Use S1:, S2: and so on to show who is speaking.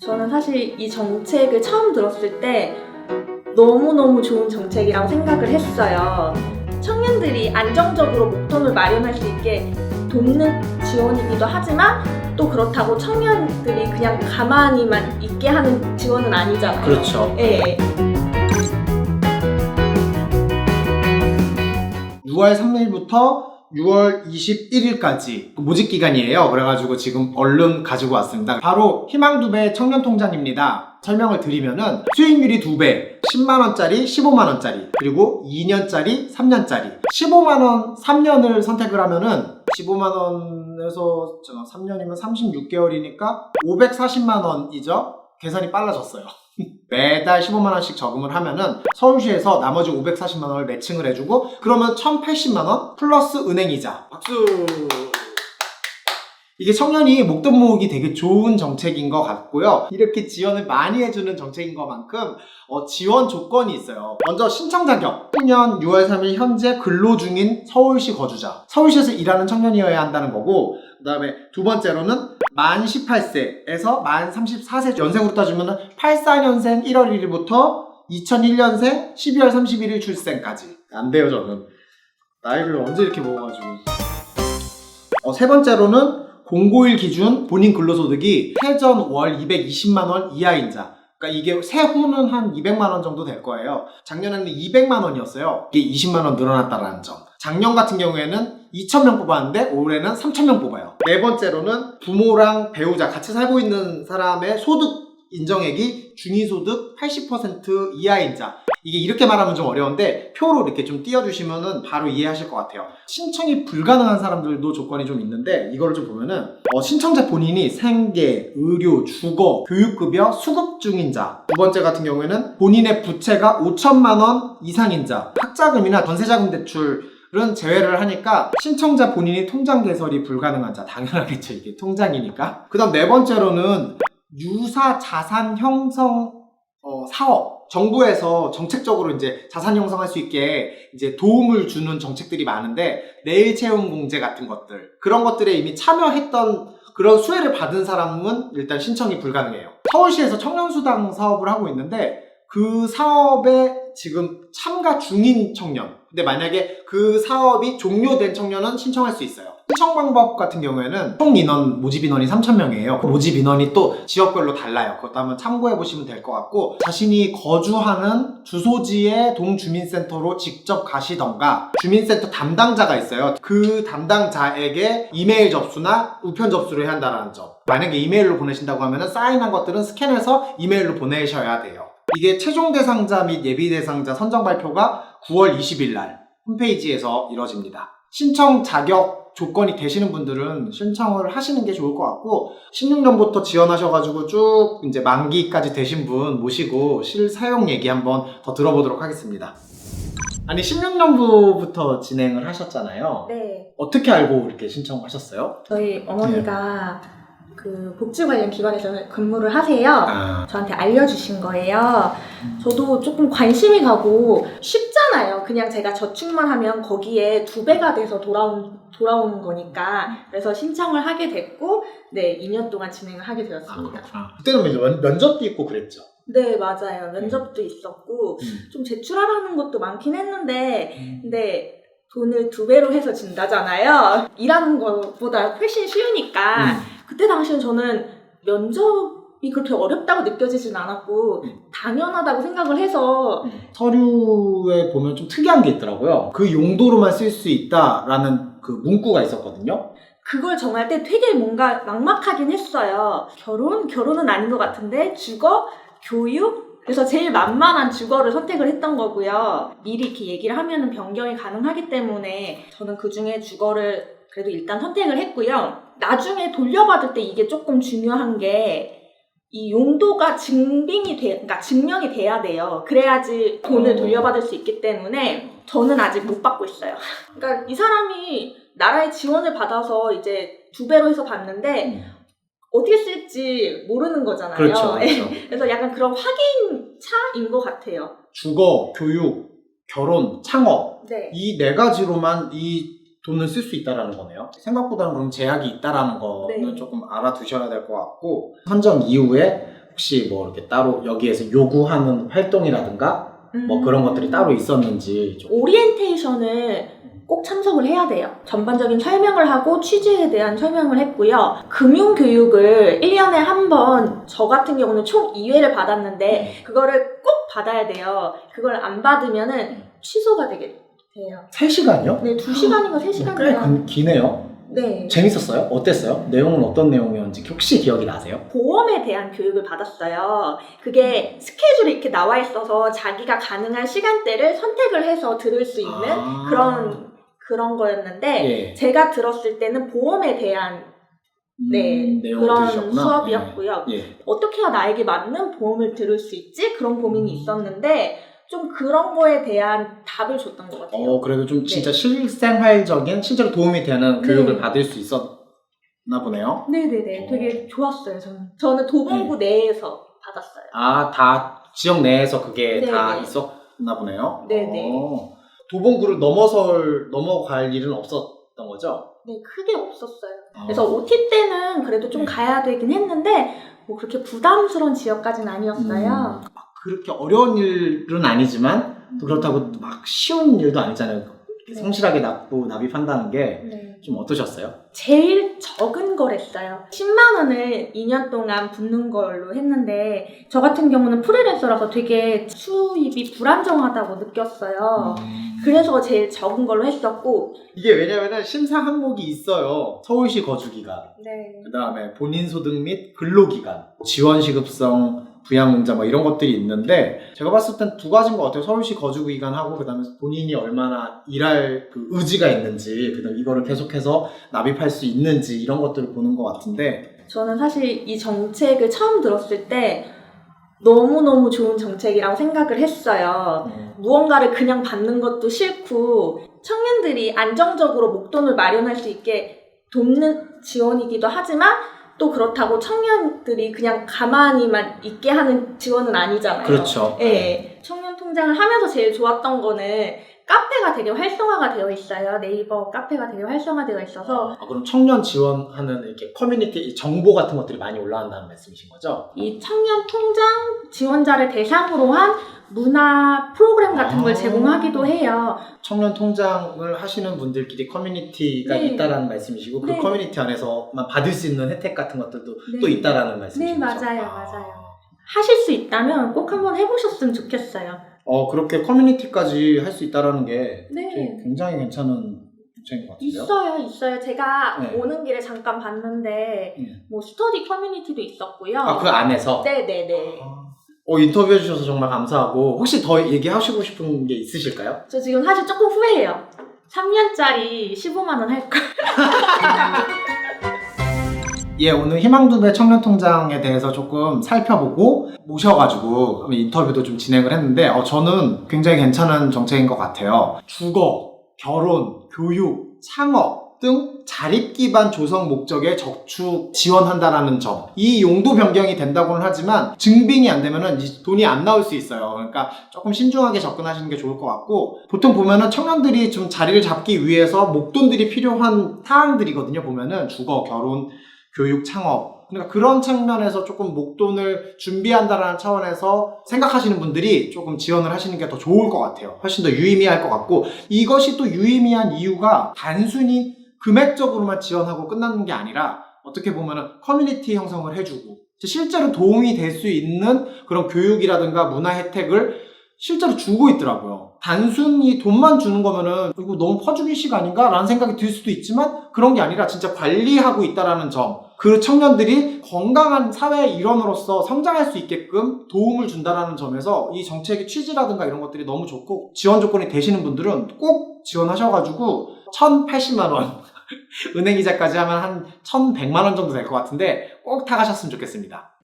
S1: 저는 사실 이 정책을 처음 들었을 때 너무너무 좋은 정책이라고 생각을 했어요. 청년들이 안정적으로 목돈을 마련할 수 있게 돕는 지원이기도 하지만 또 그렇다고 청년들이 그냥 가만히만 있게 하는 지원은 아니잖아요.
S2: 그렇죠.
S1: 예, 예.
S2: 6월 3일부터 6월 21일까지 모집 기간이에요. 그래가지고 지금 얼른 가지고 왔습니다. 바로 희망두배 청년통장입니다. 설명을 드리면은 수익률이 2배, 10만원짜리, 15만원짜리, 그리고 2년짜리, 3년짜리. 15만원 3년을 선택을 하면은 15만원에서 3년이면 36개월이니까 540만원이죠? 계산이 빨라졌어요. 매달 15만 원씩 저금을 하면은 서울시에서 나머지 540만 원을 매칭을 해주고 그러면 1,080만 원 플러스 은행이자. 박수. 이게 청년이 목돈 모으기 되게 좋은 정책인 것 같고요. 이렇게 지원을 많이 해주는 정책인 것만큼 어, 지원 조건이 있어요. 먼저 신청 자격. 10년 6월 3일 현재 근로 중인 서울시 거주자. 서울시에서 일하는 청년이어야 한다는 거고 그 다음에 두 번째로는 만 18세에서 만 34세 연생으로 따지면 84년생 1월 1일부터 2001년생 12월 31일 출생까지 안 돼요 저는 나이를 언제 이렇게 먹어가지고 어, 세 번째로는 공고일 기준 본인 근로소득이 해전 월 220만원 이하인 자 그러니까 이게 세후는 한 200만 원 정도 될 거예요. 작년에는 200만 원이었어요. 이게 20만 원 늘어났다라는 점. 작년 같은 경우에는 2,000명 뽑았는데 올해는 3,000명 뽑아요. 네 번째로는 부모랑 배우자 같이 살고 있는 사람의 소득 인정액이 중위소득 80% 이하인 자. 이게 이렇게 말하면 좀 어려운데 표로 이렇게 좀 띄워주시면은 바로 이해하실 것 같아요. 신청이 불가능한 사람들도 조건이 좀 있는데 이거를 좀 보면은 어, 신청자 본인이 생계, 의료, 주거, 교육급여 수급 중인 자. 두 번째 같은 경우에는 본인의 부채가 5천만 원 이상인 자. 학자금이나 전세자금 대출 은 제외를 하니까 신청자 본인이 통장 개설이 불가능한 자. 당연하겠죠. 이게 통장이니까. 그 다음 네 번째로는 유사 자산 형성 어, 사업. 정부에서 정책적으로 이제 자산 형성할 수 있게 이제 도움을 주는 정책들이 많은데 내일 채용 공제 같은 것들 그런 것들에 이미 참여했던 그런 수혜를 받은 사람은 일단 신청이 불가능해요. 서울시에서 청년수당 사업을 하고 있는데 그 사업에 지금 참가 중인 청년. 근데 만약에 그 사업이 종료된 청년은 신청할 수 있어요. 신청 방법 같은 경우에는 총 인원, 모집 인원이 3,000명이에요. 그 모집 인원이 또 지역별로 달라요. 그것도 한번 참고해 보시면 될 것 같고, 자신이 거주하는 주소지의 동주민센터로 직접 가시던가, 주민센터 담당자가 있어요. 그 담당자에게 이메일 접수나 우편 접수를 해야 한다는 점. 만약에 이메일로 보내신다고 하면 사인한 것들은 스캔해서 이메일로 보내셔야 돼요. 이게 최종 대상자 및 예비 대상자 선정 발표가 9월 20일 날 홈페이지에서 이루어집니다. 신청 자격 조건이 되시는 분들은 신청을 하시는 게 좋을 것 같고 16년부터 지원하셔가지고 쭉 이제 만기까지 되신 분 모시고 실사용 얘기 한번 더 들어보도록 하겠습니다. 아니 16년부부터 진행을 하셨잖아요.
S1: 네.
S2: 어떻게 알고 이렇게 신청하셨어요?
S1: 저희 어머니가 그 복지 관련 기관에서 근무를 하세요.
S2: 아,
S1: 저한테 알려주신 거예요. 저도 조금 관심이 가고 쉽잖아요. 그냥 제가 저축만 하면 거기에 두 배가 돼서 돌아온, 돌아오는 거니까. 그래서 신청을 하게 됐고, 네, 2년 동안 진행을 하게 되었습니다.
S2: 그때는 이제 면, 면접도 있고 그랬죠.
S1: 네, 맞아요. 면접도 있었고,
S2: 음.
S1: 좀 제출하라는 것도 많긴 했는데, 근데 돈을 두 배로 해서 준다잖아요. 일하는 것보다 훨씬 쉬우니까.
S2: 음.
S1: 그때 당시엔 저는 면접이 그렇게 어렵다고 느껴지진 않았고
S2: 음.
S1: 당연하다고 생각을 해서
S2: 서류에 보면 좀 특이한 게 있더라고요. 그 용도로만 쓸 수 있다라는 그 문구가 있었거든요.
S1: 그걸 정할 때 되게 뭔가 막막하긴 했어요. 결혼? 결혼은 아닌 것 같은데 주거? 교육? 그래서 제일 만만한 주거를 선택을 했던 거고요. 미리 이렇게 얘기를 하면은 변경이 가능하기 때문에 저는 그 중에 주거를 그래도 일단 선택을 했고요. 나중에 돌려받을 때 이게 조금 중요한 게 이 용도가 증빙이 돼, 그러니까 증명이 돼야 돼요. 그래야지 돈을
S2: 어.
S1: 돌려받을 수 있기 때문에 저는 아직 못 받고 있어요. 그러니까 이 사람이 나라의 지원을 받아서 이제 두 배로 해서 받는데 어떻게 쓸지 모르는 거잖아요.
S2: 그렇죠.
S1: 예.
S2: 그렇죠.
S1: 그래서 약간 그런 확인차인 것 같아요.
S2: 주거, 교육, 결혼, 창업
S1: 네.
S2: 이 네 가지로만 이 돈을 쓸 수 있다라는 거네요. 생각보다는 그럼 제약이 있다라는 거는
S1: 네.
S2: 조금 알아두셔야 될 것 같고 선정 이후에 혹시 뭐 이렇게 따로 여기에서 요구하는 활동이라든가 뭐 그런 것들이 따로 있었는지 좀
S1: 오리엔테이션을 꼭 참석을 해야 돼요. 전반적인 설명을 하고 취지에 대한 설명을 했고요. 금융 교육을 1년에 한 번, 저 같은 경우는 총 2회를 받았는데, 그거를 꼭 받아야 돼요. 그걸 안 받으면은 취소가 되게 돼요.
S2: 3시간이요?
S1: 네, 2시간인가
S2: 꽤
S1: 3시간이요.
S2: 긴- 기네요.
S1: 네.
S2: 재밌었어요? 어땠어요? 내용은 어떤 내용이었는지 혹시 기억이 나세요?
S1: 보험에 대한 교육을 받았어요. 그게 스케줄이 이렇게 나와 있어서 자기가 가능한 시간대를 선택을 해서 들을 수 있는
S2: 아.
S1: 그런 그런 거였는데
S2: 예.
S1: 제가 들었을 때는 보험에 대한 네
S2: 음, 내용을
S1: 그런
S2: 들으셨구나.
S1: 수업이었고요.
S2: 예. 예.
S1: 어떻게 해야 나에게 맞는 보험을 들을 수 있지? 그런 고민이
S2: 음.
S1: 있었는데 좀 그런 거에 대한 답을 줬던 것 같아요.
S2: 어, 그래도 좀 진짜 실생활적인 실제로 도움이 되는
S1: 네.
S2: 교육을 받을 수 있었나 보네요.
S1: 네네네,
S2: 어.
S1: 되게 좋았어요. 저는 저는 도봉구 내에서 받았어요.
S2: 아, 다 지역 내에서 그게
S1: 네네.
S2: 다 있었나 보네요.
S1: 네네.
S2: 어, 도봉구를 넘어설 넘어갈 일은 없었던 거죠?
S1: 네, 크게 없었어요.
S2: 어.
S1: 그래서 OT 때는 그래도 좀
S2: 네.
S1: 가야 되긴 했는데 뭐 그렇게 부담스러운 지역까지는 아니었어요.
S2: 막 그렇게 어려운 일은 아니지만 또 그렇다고 막 쉬운 일도 아니잖아요.
S1: 네.
S2: 성실하게 납부 납입한다는 게 좀
S1: 네.
S2: 어떠셨어요?
S1: 제일 적은 걸 했어요. 10만 원을 2년 동안 붓는 걸로 했는데 저 같은 경우는 프리랜서라서 되게 수입이 불안정하다고 느꼈어요.
S2: 음.
S1: 그래서 제일 적은 걸로 했었고
S2: 이게 왜냐면은 심사 항목이 있어요. 서울시 거주기간,
S1: 네.
S2: 그 다음에 본인 소득 및 근로기간, 지원시급성, 부양문자 뭐 이런 것들이 있는데 제가 봤을 땐 두 가지인 것 같아요. 서울시 거주 기간하고 그 다음에 본인이 얼마나 일할 그 의지가 있는지, 그 다음에 이거를 계속해서 납입할 수 있는지 이런 것들을 보는 것 같은데
S1: 저는 사실 이 정책을 처음 들었을 때 너무너무 좋은 정책이라고 생각을 했어요.
S2: 음,
S1: 무언가를 그냥 받는 것도 싫고 청년들이 안정적으로 목돈을 마련할 수 있게 돕는 지원이기도 하지만 또 그렇다고 청년들이 그냥 가만히만 있게 하는 지원은 아니잖아요.
S2: 그렇죠.
S1: 예. 청년 통장을 하면서 제일 좋았던 거는 카페가 되게 활성화가 되어 있어요. 네이버 카페가 되게 활성화되어 있어서
S2: 아, 그럼 청년 지원하는 이렇게 커뮤니티 정보 같은 것들이 많이 올라간다는 말씀이신 거죠?
S1: 이 청년 통장 지원자를 대상으로 한 문화 프로그램 같은 걸
S2: 아.
S1: 제공하기도 해요.
S2: 청년 통장을 하시는 분들끼리 커뮤니티가
S1: 네.
S2: 있다라는 말씀이시고 그
S1: 네.
S2: 커뮤니티 안에서만 받을 수 있는 혜택 같은 것들도
S1: 네.
S2: 또 있다라는 말씀이신
S1: 네,
S2: 거죠?
S1: 맞아요,
S2: 아.
S1: 맞아요. 하실 수 있다면 꼭 한번 해보셨으면 좋겠어요.
S2: 어 그렇게 커뮤니티까지 할 수 있다라는 게
S1: 네.
S2: 굉장히 괜찮은 정책인 것 같은데요?
S1: 있어요, 있어요. 제가
S2: 네.
S1: 오는 길에 잠깐 봤는데
S2: 음.
S1: 뭐 스터디 커뮤니티도 있었고요.
S2: 아 그 안에서?
S1: 네 네네.
S2: 어 인터뷰해 주셔서 정말 감사하고 혹시 더 얘기하시고 싶은 게 있으실까요?
S1: 저 지금 사실 조금 후회해요. 3년짜리 15만 원 할 걸.
S2: 예, 오늘 희망두배 청년통장에 대해서 조금 살펴보고 모셔가지고 인터뷰도 좀 진행을 했는데 어, 저는 굉장히 괜찮은 정책인 것 같아요. 주거, 결혼, 교육, 창업 등 자립 기반 조성 목적의 저축 지원한다라는 점. 이 용도 변경이 된다고는 하지만 증빙이 안 되면은 이 돈이 안 나올 수 있어요. 그러니까 조금 신중하게 접근하시는 게 좋을 것 같고 보통 보면은 청년들이 좀 자리를 잡기 위해서 목돈들이 필요한 사항들이거든요. 보면은 주거, 결혼, 교육, 창업. 그러니까 그런 측면에서 조금 목돈을 준비한다라는 차원에서 생각하시는 분들이 조금 지원을 하시는 게 더 좋을 것 같아요. 훨씬 더 유의미할 것 같고 이것이 또 유의미한 이유가 단순히 금액적으로만 지원하고 끝나는 게 아니라 어떻게 보면은 커뮤니티 형성을 해주고 실제로 도움이 될 수 있는 그런 교육이라든가 문화 혜택을 실제로 주고 있더라고요. 단순히 돈만 주는 거면은 이거 너무 퍼주기식 아닌가? 라는 생각이 들 수도 있지만 그런 게 아니라 진짜 관리하고 있다라는 점. 그 청년들이 건강한 사회의 일원으로서 성장할 수 있게끔 도움을 준다라는 점에서 이 정책의 취지라든가 이런 것들이 너무 좋고 지원 조건이 되시는 분들은 꼭 지원하셔가지고 1,080만 원 은행 이자까지 하면 한 1,100만 원 정도 될 것 같은데 꼭 타가셨으면 좋겠습니다.